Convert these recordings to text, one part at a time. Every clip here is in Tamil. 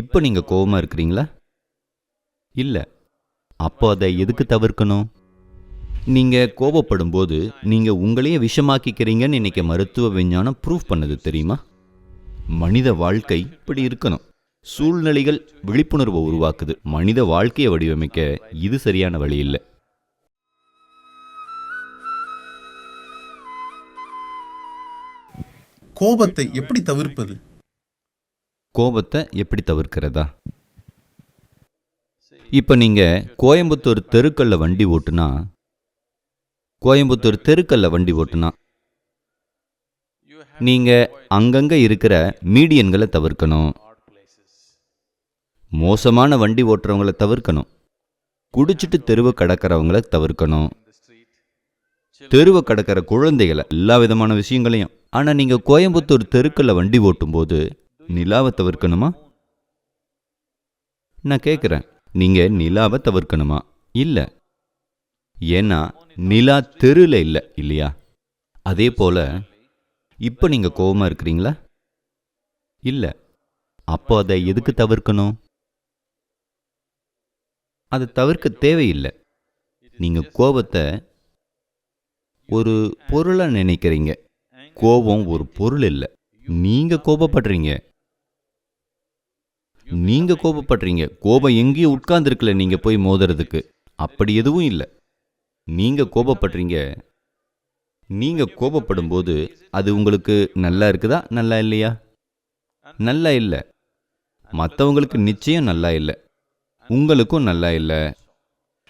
இப்போ நீங்கள் கோபமாக இருக்கிறீங்களா? இல்லை. அப்போ அதை எதுக்கு தவிர்க்கணும்? நீங்கள் கோபப்படும் போது நீங்கள் உங்களையே விஷமாக்கிக்கிறீங்கன்னு இன்றைக்கி மருத்துவ விஞ்ஞானம் ப்ரூஃப் பண்ணது தெரியுமா? மனித வாழ்க்கை இப்படி இருக்கணும். சூழ்நிலைகள் விழிப்புணர்வை உருவாக்குது. மனித வாழ்க்கையை வடிவமைக்க இது சரியான வழி இல்லை. கோபத்தை எப்படி தவிர்ப்பது? கோபத்தை எப்படி தவிர்க்கிறதா? இப்போ நீங்கள் கோயம்புத்தூர் தெருக்கல்ல வண்டி ஓட்டுனா கோயம்புத்தூர் தெருக்கல்ல வண்டி ஓட்டுனா நீங்கள் அங்கங்கே இருக்கிற மீடியன்களை தவிர்க்கணும். மோசமான வண்டி ஓட்டுறவங்கள தவிர்க்கணும். குடிச்சிட்டு தெருவை கடக்கிறவங்கள தவிர்க்கணும். தெருவை கடக்கிற குழந்தைகளை எல்லா விதமான விஷயங்களையும். ஆனால் நீங்கள் கோயம்புத்தூர் தெருக்களில் வண்டி ஓட்டும்போது நிலாவை தவிர்க்கணுமா? நான் கேட்குறேன் நீங்கள் நிலாவை தவிர்க்கணுமா? இல்லை. ஏன்னா நிலா தெருவில் இல்லை இல்லையா? அதே போல் இப்போ நீங்கள் கோபமாக இருக்கிறீங்களா? இல்லை. அப்போ அதை எதுக்கு தவிர்க்கணும்? அதை தவிர்க்க தேவையில்லை. நீங்கள் கோபத்தை ஒரு பொருளாக நினைக்கிறீங்க. கோபம் ஒரு பொருள் இல்லை. நீங்கள் கோபப்படுறீங்க. நீங்க கோபப்படுறீங்க. கோபம் எங்கேயும் உட்கார்ந்துருக்கல நீங்க போய் மோதுறதுக்கு. அப்படி எதுவும் இல்லை. நீங்க கோபப்படுறீங்க. நீங்க கோபப்படும் போது அது உங்களுக்கு நல்லா இருக்குதா நல்லா இல்லையா? நல்லா இல்லை. மற்றவங்களுக்கு நிச்சயம் நல்லா இல்லை. உங்களுக்கும் நல்லா இல்லை.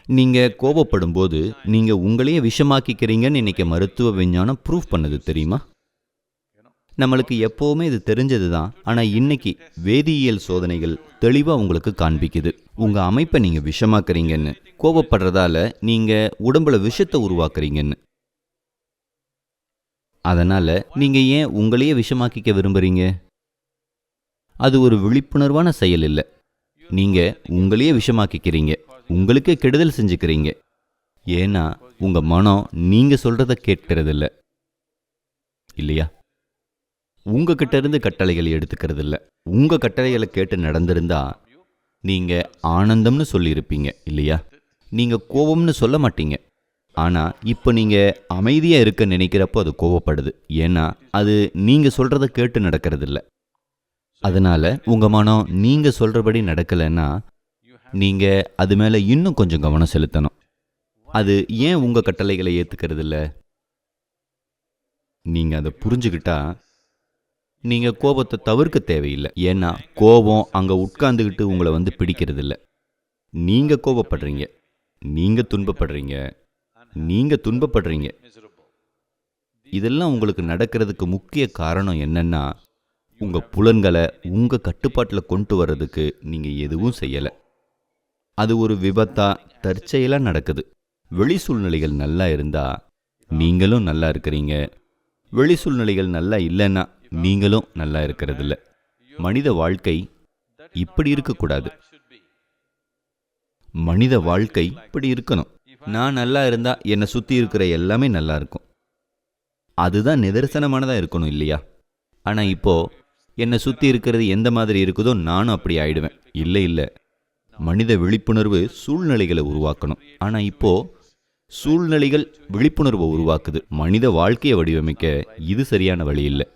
நீங்க கோபப்படும் போது நீங்க உங்களையே விஷமாக்கிக்கிறீங்கன்னு இன்னைக்கு மருத்துவ விஞ்ஞானம் ப்ரூஃப் பண்ணது தெரியுமா? நம்மளுக்கு எப்போவுமே இது தெரிஞ்சது தான் ஆனால் இன்னைக்கு வேதியியல் சோதனைகள் தெளிவாக உங்களுக்கு காண்பிக்குது. உங்கள் அமைப்பை நீங்கள் விஷமாக்குறீங்கன்னு கோபப்படுறதால நீங்கள் உடம்புல விஷத்தை உருவாக்குறீங்கன்னு. அதனால் நீங்கள் ஏன் உங்களையே விஷமாக்கிக்க விரும்புகிறீங்க அது ஒரு விழிப்புணர்வான செயல் இல்லை. நீங்கள் உங்களையே விஷமாக்கிக்கிறீங்க. உங்களுக்கே கெடுதல் செஞ்சுக்கிறீங்க. ஏன்னா உங்கள் மனம் நீங்கள் சொல்கிறத கேட்கறதில்ல. இல்லையா? உங்ககிட்ட இருந்து கட்டளைகளை எடுத்துக்கிறது இல்லை உங்க கட்டளைகளை கேட்டு நடந்திருந்தா நீங்க ஆனந்தம்னு சொல்லியிருப்பீங்க இல்லையா? நீங்க கோபம்னு சொல்ல மாட்டீங்க. ஆனா இப்போ நீங்க அமைதியா இருக்க நினைக்கிறப்போ அது கோவப்படுது ஏன்னா அது நீங்க சொல்றத கேட்டு நடக்கிறது இல்லை அதனால உங்க மனம் நீங்க சொல்றபடி நடக்கலைன்னா நீங்க அது மேல இன்னும் கொஞ்சம் கவனம் செலுத்தணும். அது ஏன் உங்க கட்டளைகளை ஏத்துக்கிறது இல்லை நீங்க அதை புரிஞ்சுக்கிட்டா நீங்க கோபத்தை தவிர்க்க தேவையில்லை. ஏன்னா கோபம் அங்க உட்கார்ந்துக்கிட்டு உங்களை வந்து பிடிக்கிறது இல்லை நீங்க கோபப்படுறீங்க. நீங்க துன்பப்படுறீங்க. நீங்க துன்பப்படுறீங்க. இதெல்லாம் உங்களுக்கு நடக்கிறதுக்கு முக்கிய காரணம் என்னன்னா உங்க புலன்களை உங்க கட்டுப்பாட்டில் கொண்டு வர்றதுக்கு நீங்க எதுவும் செய்யலை. அது ஒரு விபத்தா தற்செயலாக நடக்குது. வெளி சூழ்நிலைகள் நல்லா இருந்தா நீங்களும் நல்லா இருக்கிறீங்க. வெளி சூழ்நிலைகள் நல்லா இல்லைன்னா நீங்களும் நல்லா இருக்கிறதில்ல. மனித வாழ்க்கை இப்படி இருக்கக்கூடாது. மனித வாழ்க்கை இப்படி இருக்கணும். நான் நல்லா இருந்தா என்னை சுத்தி இருக்கிற எல்லாமே நல்லா இருக்கும். அதுதான் நிதர்சனமானதா இருக்கணும் இல்லையா? ஆனா இப்போ என்னை சுத்தி இருக்கிறது எந்த மாதிரி இருக்குதோ நானும் அப்படி ஆயிடுவேன். இல்லை இல்லை. மனித விழிப்புணர்வு சூழ்நிலைகளை உருவாக்கணும். ஆனா இப்போ சூழ்நிலைகள் விழிப்புணர்வை உருவாக்குது. மனித வாழ்க்கையை வடிவமைக்க இது சரியான வழி இல்லை.